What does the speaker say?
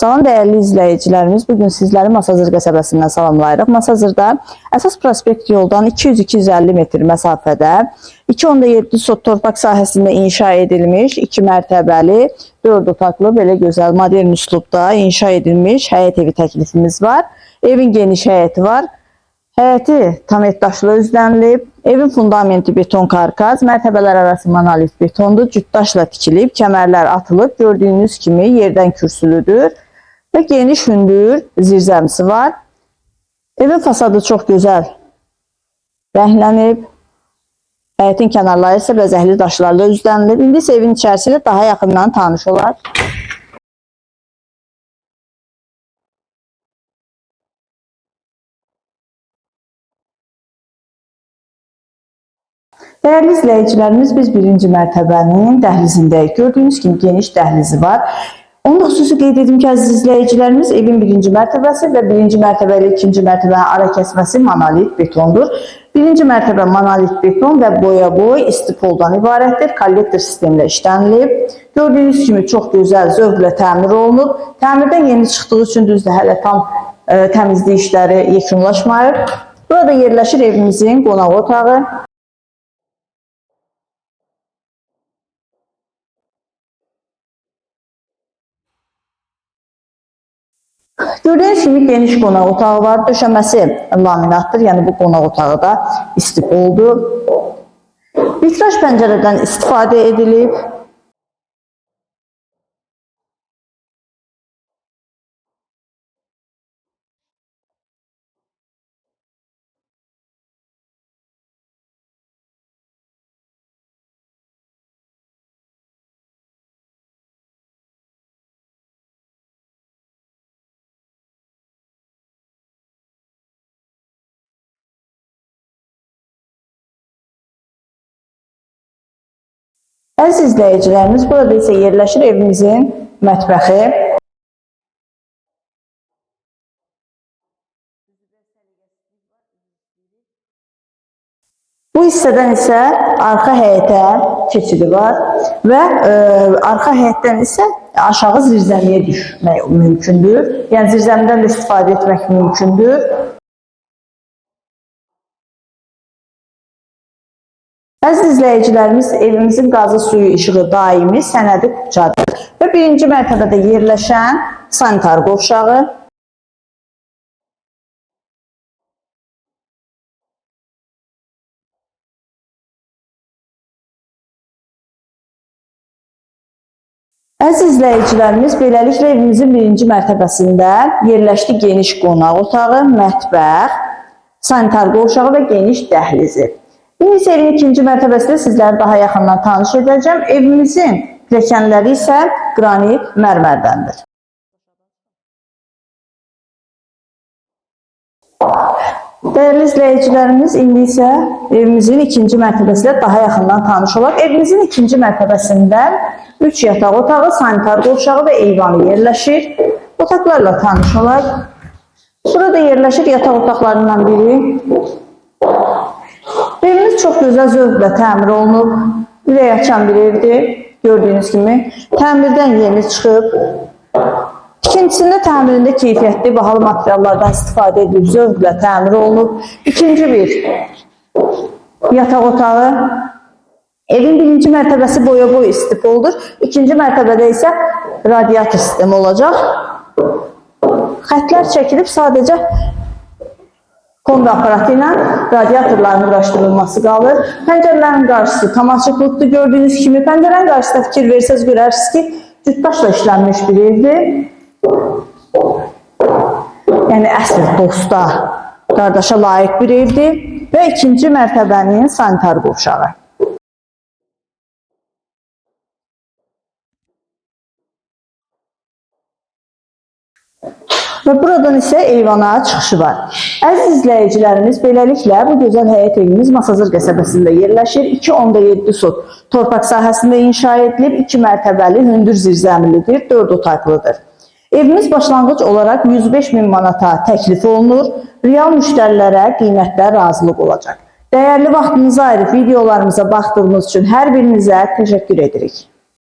Salam dəyərli izləyicilərimiz, bu gün sizləri Masazır qəsəbəsindən salamlayırıq. Masazırda əsas prospekt yoldan 200-250 metr məsafədə 2.7 sot torpaq sahəsində inşa edilmiş 2 mərtəbəli, 4 otaqlı belə gözəl modern üslubda inşa edilmiş həyət evi təklifimiz var. Evin geniş həyəti var. Həyəti tam etdaşlı özlənilib. Evin fundamenti beton karkaz, mərtəbələr arası monolit betondur, cütdaşla tikilib, kəmərlər atılıb, gördüyünüz kimi yerdən kürsülüdür və geniş hündür zirzəmisi var. Evin fasadı çox gözəl rənglənib. Həyətin kənarları isə bəzəkli daşlarla üzlənilib. İndi isə evin içərisi ilə daha yaxından tanış olar. Dəyərli izləyicilərimiz, biz birinci mərtəbənin dəhlizindəyik. Gördüyünüz kimi geniş dəhlizi var. Onu da xüsusi qeyd edim ki, əziz izləyicilərimiz, evin birinci mərtəbəsi və birinci mərtəbə ilə ikinci mərtəbənin ara kəsməsi monolit betondur. Birinci mərtəbə monolit beton və boya-boy istifoldan ibarətdir. Kollektor sistemlə işlənilib. Gördüyünüz kimi çox gözəl, zövqlə təmir olunub. Təmirdən yeni çıxdığı üçün düzdür, hələ tam ə, təmizlik işləri yekunlaşmayıb. Burada yerləşir evimizin qonaq otağı. Gördüyünüz kimi geniş qonaq otağı var. Döşəməsi laminatdır. Yəni bu qonaq otağı da istif oldu. Vitraj pəncərədən istifadə edilib. Əziz izləyicilərimiz, burada isə yerləşir evimizin mətbəxi. Bu hissədən isə arxa həyətə keçidi var və e, arxa həyətdən isə aşağı zirzəmiyə düşmək mümkündür. Yəni zirzəmidən də istifadə etmək mümkündür. Əziz izləyicilərimiz, evimizin qazı suyu işığı daimi sənədi qurcadır və birinci mərtəbədə yerləşən sanitar qovşağı Əziz izləyicilərimiz, beləliklə evimizin birinci mərtəbəsində yerləşdi geniş qonaq otağı, mətbəx, sanitar qovşağı və geniş dəhlizi. İndi isə evin ikinci mərtəbəsində sizləri daha yaxından tanış edəcəm. Evimizin pilləkənləri isə qranit mərmərdəndir. Dəyərli izləyicilərimiz, indi isə evimizin ikinci mərtəbəsində daha yaxından tanış olaq. Evimizin ikinci mərtəbəsində 3 yataq otağı, sanitar qovşağı və eyvanı yerləşir. Otaqlarla tanış olaq. Burada yerləşir yataq otaqlarından biri. Evimiz çox gözəl zövqlə təmir olunub. Ürək açan bir evdir. Gördüyünüz kimi təmirdən yeni çıxıb. İkincisində təmirində keyfiyyətli, bahalı materiallardan istifadə edilib, zövqlə təmir olunub. İkinci bir yataq otağı. Evin birinci mərtəbəsi boya-boy istifoldur. İkinci mərtəbədə isə radiator sistemi olacaq. Xətlər çəkilib sadəcə kombi aparatı ilə radiatorların quraşdırılması qalır. Pəncərələrin qarşısı tam açıqlıqdır. Gördüyünüz kimi pəncərənin qarşısında fikir versəz görərsiniz ki, cütdaşla işlənmiş bir evdir. Yəni əsl dosta, qardaşa layiq bir evdir və ikinci mərtəbənin sanitar qovşağı. Və buradan isə eyvana çıxışı var. Əziz izləyicilərimiz, beləliklə bu gözəl həyət evimiz Masazır qəsəbəsində yerləşir. 2.7 sot torpaq sahəsində inşa edilib, 2 mərtəbəli hündür zirzəmilidir, 4 otaqlıdır. Evimiz başlanğıc olaraq 105 min manata təklif olunur. Real müştərilərə qiymətlər razılıq olacaq. Dəyərli vaxtınızı ayırıb videolarımıza baxdığınız üçün hər birinizə təşəkkür edirik.